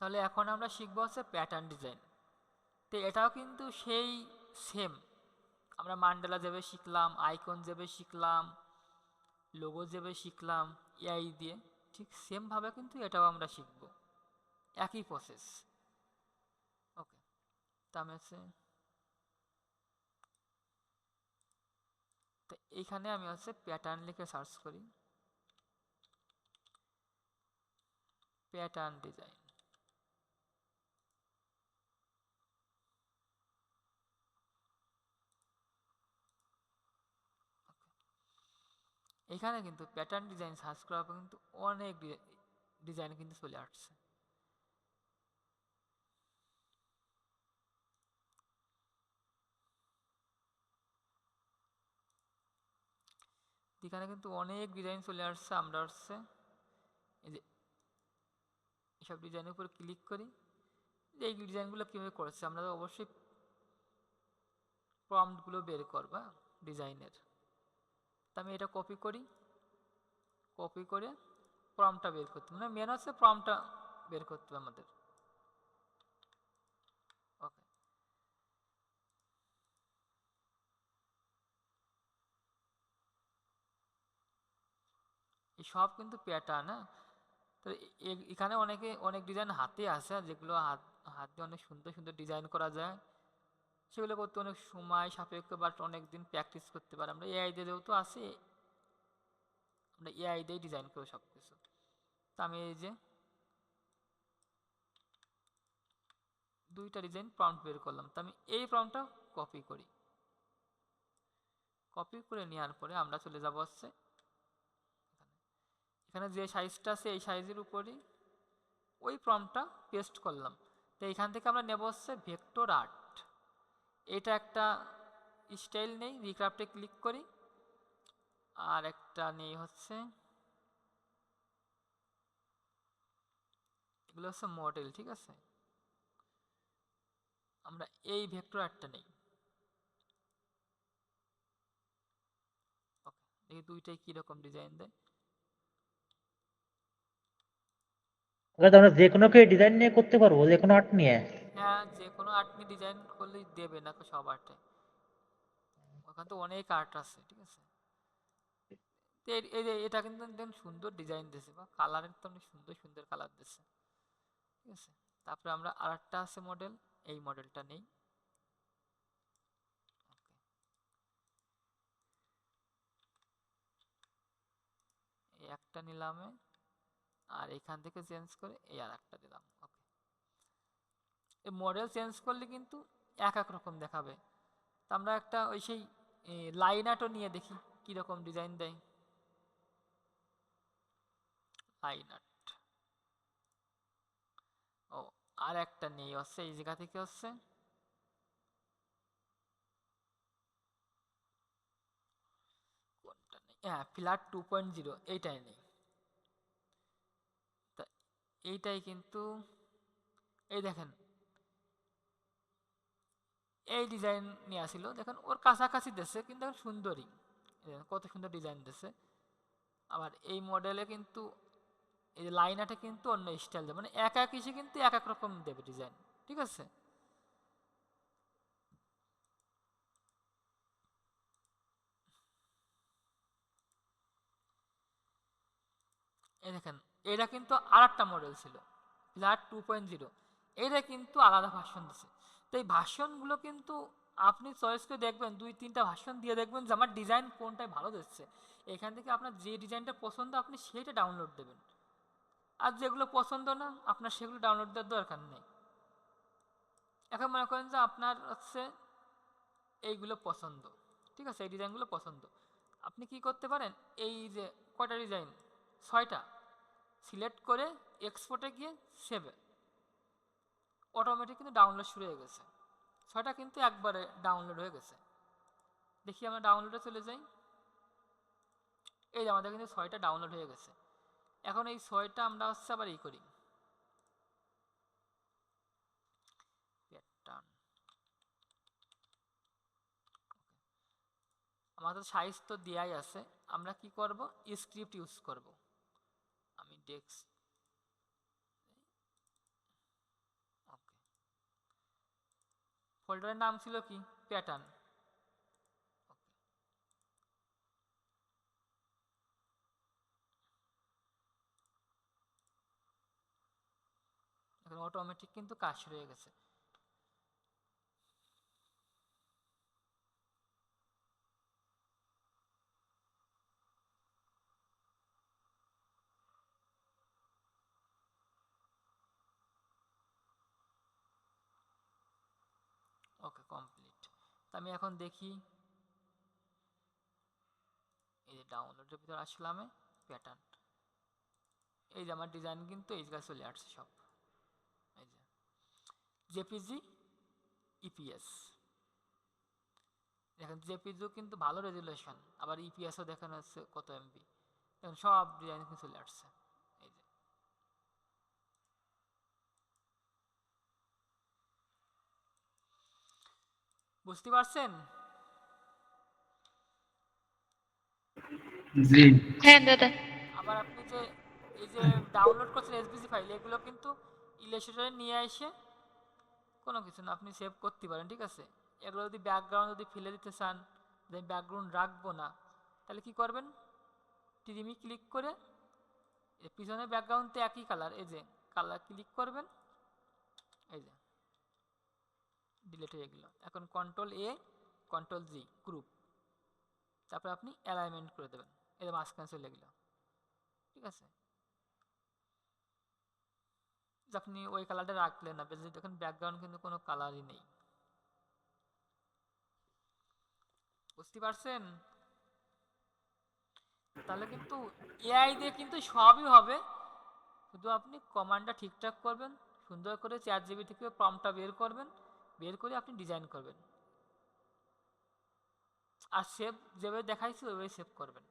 তাহলে এখন আমরা শিখব হচ্ছে প্যাটার্ন ডিজাইন তো এটাও কিন্তু সেই সেম আমরা মান্ডালা যেভাবে শিখলাম আইকন যেভাবে শিখলাম লোগো যেভাবে শিখলাম এআই দিয়ে, ঠিক সেমভাবে কিন্তু এটাও আমরা শিখব। একই প্রসেস ওকে তা আমি হচ্ছে, তো এইখানে আমি হচ্ছে প্যাটার্ন লিখে সার্চ করি। প্যাটার্ন ডিজাইন এখানে কিন্তু প্যাটার্ন ডিজাইন সার্চ করার পর কিন্তু অনেক ডিজাইন কিন্তু চলে আসছে। এখানে কিন্তু অনেক ডিজাইন চলে আসছে, আমরা হচ্ছে এই যে, এসব ডিজাইনের উপরে ক্লিক করি। যে এই ডিজাইনগুলো কীভাবে করেছে, আমরা অবশ্যই প্রম্পটগুলো বের করবা ডিজাইনের আমি এটা কপি করি। কপি করে প্রমটা বের করতে মানে মেন হচ্ছে প্রমটা বের করতে আমাদের। এই সব কিন্তু প্যাটার্ন হ্যাঁ? তো এখানে অনেকে, অনেক ডিজাইন হাতে আছে, যেগুলো হাত হাত দিয়ে অনেক সুন্দর সুন্দর ডিজাইন করা যায়। সেগুলো করতে অনেক সময় সাপেক্ষ বাট অনেক দিন প্র্যাকটিস করতে পারে। আমরা এআই দিয়ে তো আছে। আমরা এআই দিয়ে ডিজাইন করব সব কিছু তা আমি এই যে দুইটা ডিজাইন প্রম্পট বের করলাম। তা আমি এই প্রম্পটটা কপি করি। কপি করে নেওয়ার পরে আমরা চলে যাব হচ্ছে এখানে। যে সাইজটা আছে, এই সাইজের উপরেই ওই প্রম্পটটা পেস্ট করলাম। তো এখান থেকে আমরা নেব হচ্ছে ভেক্টর আর্ট এটা একটা স্টাইল নেই রিক্রাফটে ক্লিক করি। আর একটা নেই হচ্ছে এগুলো হচ্ছে মডেল ঠিক আছে? আমরা এই ভেক্টর আর্টটা নেই। ওকে দেখি দুইটাই কীরকম ডিজাইন দেয়। আমরা যে কোনো কি ডিজাইন নিয়ে করতে পারব যে কোনো আর্ট নিয়ে। হ্যাঁ কোনো আর্ট নিয়ে ডিজাইন করলেই দেবে না সব আর্টে ওখানে তো অনেক আর্ট আছে, ঠিক আছে? এই- যে এটা কিন্তু দেখুন সুন্দর ডিজাইন দিয়েছে, বা কালারের তো অনেক সুন্দর সুন্দর কালার দিয়েছে, ঠিক আছে? তারপরে আমরা আর একটা আছে মডেল এই মডেলটা নেই। একটা নিলামে আর এখান থেকে চেঞ্জ করে এই আর একটা দিলাম। এই মডেল চেঞ্জ করলে কিন্তু এক এক রকম দেখাবে। তা আমরা একটা ওই সেই লাইন আর্টও নিয়ে দেখি কীরকম ডিজাইন দেয়। লাইন আর্ট ও, আর একটা নেই হচ্ছে, এই জায়গা থেকে হচ্ছে। হ্যাঁ ফ্ল্যাট টু পয়েন্ট জিরো এইটাই নেই। তা এইটাই কিন্তু, এই দেখেন এই ডিজাইন নিয়ে আসিল। দেখেন, ওর কাছাকাছি দেশে কিন্তু এখন সুন্দরই কত সুন্দর ডিজাইন দিছে। আবার এই মডেলে কিন্তু, এই লাইনাটা কিন্তু অন্য স্টাইল দেবে। মানে এক এক ইসে কিন্তু এক এক রকম দেবে ডিজাইন ঠিক আছে? এই দেখেন এটা কিন্তু আর একটা মডেল ছিল ফ্ল্যাট টু পয়েন্ট জিরো এটা কিন্তু আলাদা ভার্সন দিছে। তো এই ভার্সনগুলো কিন্তু আপনি চয়েস করে দেখবেন, দুই, তিনটা ভার্সন দিয়ে দেখবেন যে আমার ডিজাইন কোনটায় ভালো দিচ্ছে এখান থেকে আপনার যে ডিজাইনটা পছন্দ, আপনি সেইটা ডাউনলোড দেবেন। আর যেগুলো পছন্দ না, আপনার সেগুলো ডাউনলোড দেওয়ার দরকার নেই। এখন মনে করেন যে আপনার হচ্ছে এইগুলো পছন্দ, ঠিক আছে? এই ডিজাইনগুলো পছন্দ। আপনি কি করতে পারেন? এই যে কয়টা ডিজাইন ছয়টা। সিলেক্ট করে এক্সপোর্টে গিয়ে সেভে অটোমেটিক কিন্তু ডাউনলোড শুরু হয়ে গেছে। ছয়টা কিন্তু একবারে ডাউনলোড হয়ে গেছে। দেখি আমরা ডাউনলোডে চলে যাই। এই যে আমাদের কিন্তু ছয়টা ডাউনলোড হয়ে গেছে। এখন এই ছয়টা আমরা হচ্ছে আবার ই করি। আমাদের সাইজ তো দেয়াই আছে। আমরা কি করব? স্ক্রিপ্ট ইউজ করব। আমি ডেস্ক ফোল্ডারের নাম ছিল কি? প্যাটার্ন। এখন অটোমেটিক কিন্তু কাজ শুরু হয়ে গেছে। ওকে কমপ্লিট তো আমি এখন দেখি। এই যে ডাউনলোডের ভিতরে আসলাম প্যাটার্ন এই যে আমার ডিজাইন কিন্তু এই জায়গায় চলে আসছে সব। এই যে জেপিজি ইপিএস দেখেন জেপিজিও কিন্তু ভালো রেজুলেশন আবার ইপিএসও দেখানো হচ্ছে কত এমবি দেখেন সব ডিজাইন কিন্তু চলে আসছে এই যে বুঝতে পারছেন? জি। হ্যাঁ দাদা। আবার আপনি যে এই যে ডাউনলোড করছেন এসবিসি ফাইল এগুলো কিন্তু ইলেস্ট্রেটরে নিয়ে এসে কোনো কিছু না আপনি সেভ করতে পারেন ঠিক আছে? এগুলো যদি ব্যাকগ্রাউন্ড যদি ফেলে দিতে চান যে ব্যাকগ্রাউন্ড রাখব না তাহলে কি করবেন? টিরিমি ক্লিক করে পিছনে ব্যাকগ্রাউন্ড তো একই কালার এই যে কালার ক্লিক করবেন এই যে। ডিলেট হয়ে গেল। এখন control A control G group তারপর আপনি অ্যালাইনমেন্ট করে দেবেন। যে মাঝখানে চলে গেল। ঠিক আছে? আপনি ওই কালারটা রাখলেন না, বেশ দেখেন ব্যাকগ্রাউন্ড কিন্তু কোনো কালারই নেই। বুঝতে পারছেন? তাহলে কিন্তু এআই দিয়ে কিন্তু সবই হবে। শুধু আপনি কমান্ডটা ঠিকঠাক করবেন, সুন্দর করে চার জিবি থেকে প্রমটা বের করবেন। বের করে আপনি ডিজাইন করবেন। আর সেভ যেভাবে দেখাইছি ওইভাবে সেভ করবেন।